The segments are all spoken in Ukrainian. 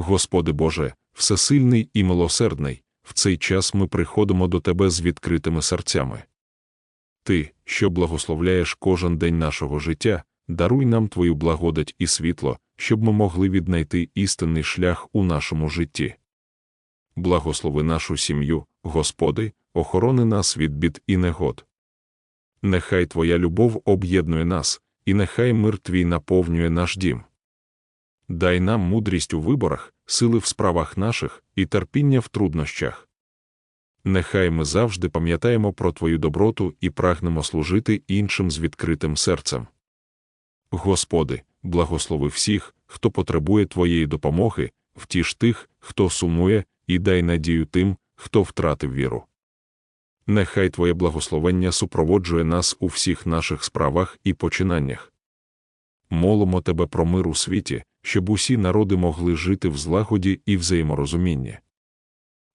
Господи Боже, всесильний і милосердний, в цей час ми приходимо до Тебе з відкритими серцями. Ти, що благословляєш кожен день нашого життя, даруй нам Твою благодать і світло, щоб ми могли віднайти істинний шлях у нашому житті. Благослови нашу сім'ю, Господи, охорони нас від бід і негод. Нехай Твоя любов об'єднує нас, і нехай мир Твій наповнює наш дім. Дай нам мудрість у виборах, сили в справах наших і терпіння в труднощах. Нехай ми завжди пам'ятаємо про Твою доброту і прагнемо служити іншим з відкритим серцем. Господи, благослови всіх, хто потребує Твоєї допомоги, втіш тих, хто сумує, і дай надію тим, хто втратив віру. Нехай Твоє благословення супроводжує нас у всіх наших справах і починаннях. Молимо Тебе про мир у світі, щоб усі народи могли жити в злагоді і взаєморозумінні.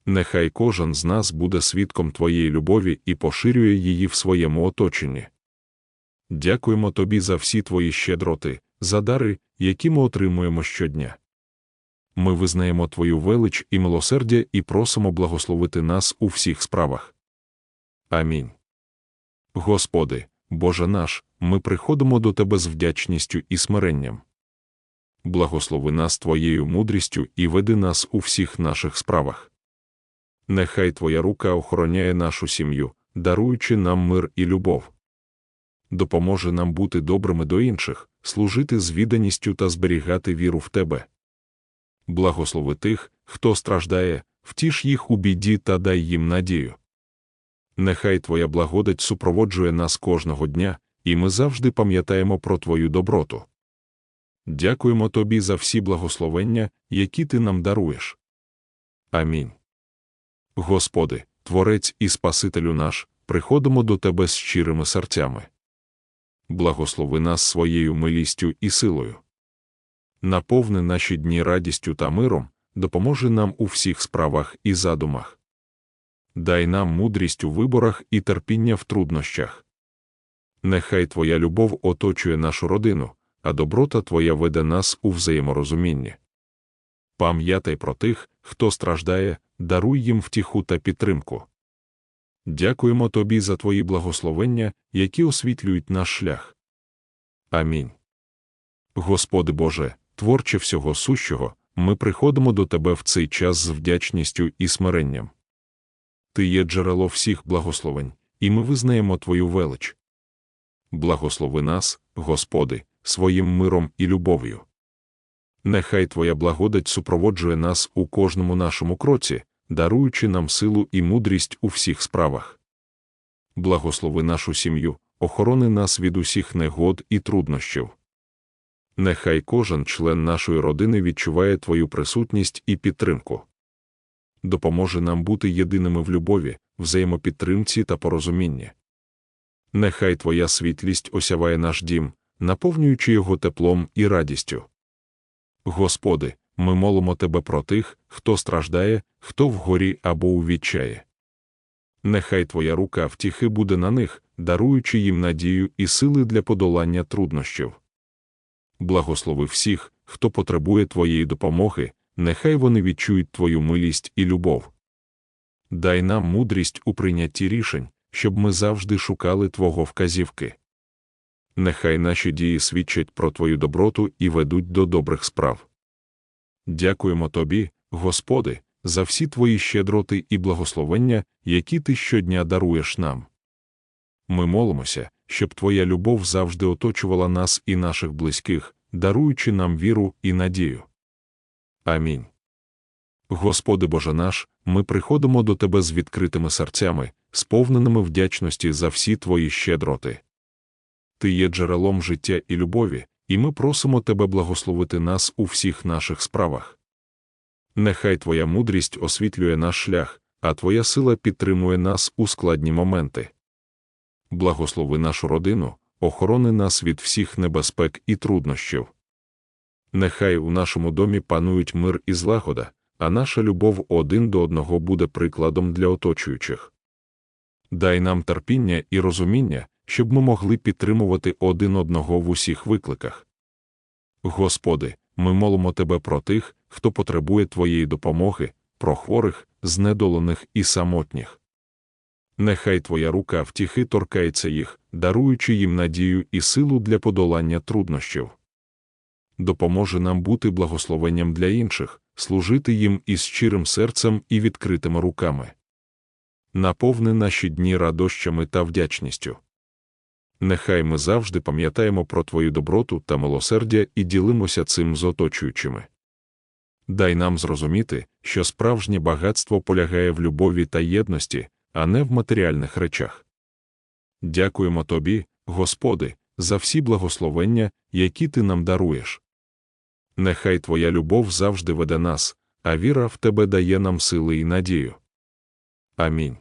Нехай кожен з нас буде свідком Твоєї любові і поширює її в своєму оточенні. Дякуємо Тобі за всі Твої щедроти, за дари, які ми отримуємо щодня. Ми визнаємо Твою велич і милосердя і просимо благословити нас у всіх справах. Амінь. Господи, Боже наш, ми приходимо до Тебе з вдячністю і смиренням. Благослови нас Твоєю мудрістю і веди нас у всіх наших справах. Нехай Твоя рука охороняє нашу сім'ю, даруючи нам мир і любов. Допоможе нам бути добрими до інших, служити з відданістю та зберігати віру в Тебе. Благослови тих, хто страждає, втіш їх у біді та дай їм надію. Нехай Твоя благодать супроводжує нас кожного дня, і ми завжди пам'ятаємо про Твою доброту. Дякуємо Тобі за всі благословення, які Ти нам даруєш. Амінь. Господи, Творець і Спасителю наш, приходимо до Тебе з щирими серцями. Благослови нас своєю милістю і силою. Наповни наші дні радістю та миром, допоможи нам у всіх справах і задумах. Дай нам мудрість у виборах і терпіння в труднощах. Нехай Твоя любов оточує нашу родину, а доброта Твоя веде нас у взаєморозумінні. Пам'ятай про тих, хто страждає, даруй їм втіху та підтримку. Дякуємо Тобі за Твої благословення, які освітлюють наш шлях. Амінь. Господи Боже, творче всього сущого, ми приходимо до Тебе в цей час з вдячністю і смиренням. Ти є джерело всіх благословень, і ми визнаємо Твою велич. Благослови нас, Господи, своїм миром і любов'ю. Нехай Твоя благодать супроводжує нас у кожному нашому кроці, даруючи нам силу і мудрість у всіх справах. Благослови нашу сім'ю, охорони нас від усіх негод і труднощів. Нехай кожен член нашої родини відчуває Твою присутність і підтримку. Допоможе нам бути єдиними в любові, взаємопідтримці та порозумінні. Нехай Твоя світлість осяває наш дім, наповнюючи його теплом і радістю. Господи, ми молимо Тебе про тих, хто страждає, хто вгорі або у відчаї. Нехай Твоя рука втіхи буде на них, даруючи їм надію і сили для подолання труднощів. Благослови всіх, хто потребує Твоєї допомоги, нехай вони відчують Твою милість і любов. Дай нам мудрість у прийнятті рішень, щоб ми завжди шукали Твого вказівки. Нехай наші дії свідчать про Твою доброту і ведуть до добрих справ. Дякуємо Тобі, Господи, за всі Твої щедроти і благословення, які Ти щодня даруєш нам. Ми молимося, щоб Твоя любов завжди оточувала нас і наших близьких, даруючи нам віру і надію. Амінь. Господи Боже наш, ми приходимо до Тебе з відкритими серцями, сповненими вдячності за всі Твої щедроти. Ти є джерелом життя і любові, і ми просимо Тебе благословити нас у всіх наших справах. Нехай Твоя мудрість освітлює наш шлях, а Твоя сила підтримує нас у складні моменти. Благослови нашу родину, охорони нас від всіх небезпек і труднощів. Нехай у нашому домі панують мир і злагода, а наша любов один до одного буде прикладом для оточуючих. Дай нам терпіння і розуміння, щоб ми могли підтримувати один одного в усіх викликах. Господи, ми молимо Тебе про тих, хто потребує Твоєї допомоги, про хворих, знедолених і самотніх. Нехай Твоя рука втіхи торкається їх, даруючи їм надію і силу для подолання труднощів. Допоможе нам бути благословенням для інших, служити їм із щирим серцем і відкритими руками. Наповни наші дні радощами та вдячністю. Нехай ми завжди пам'ятаємо про Твою доброту та милосердя і ділимося цим з оточуючими. Дай нам зрозуміти, що справжнє багатство полягає в любові та єдності, а не в матеріальних речах. Дякуємо Тобі, Господи, за всі благословення, які Ти нам даруєш. Нехай Твоя любов завжди веде нас, а віра в Тебе дає нам сили і надію. Амінь.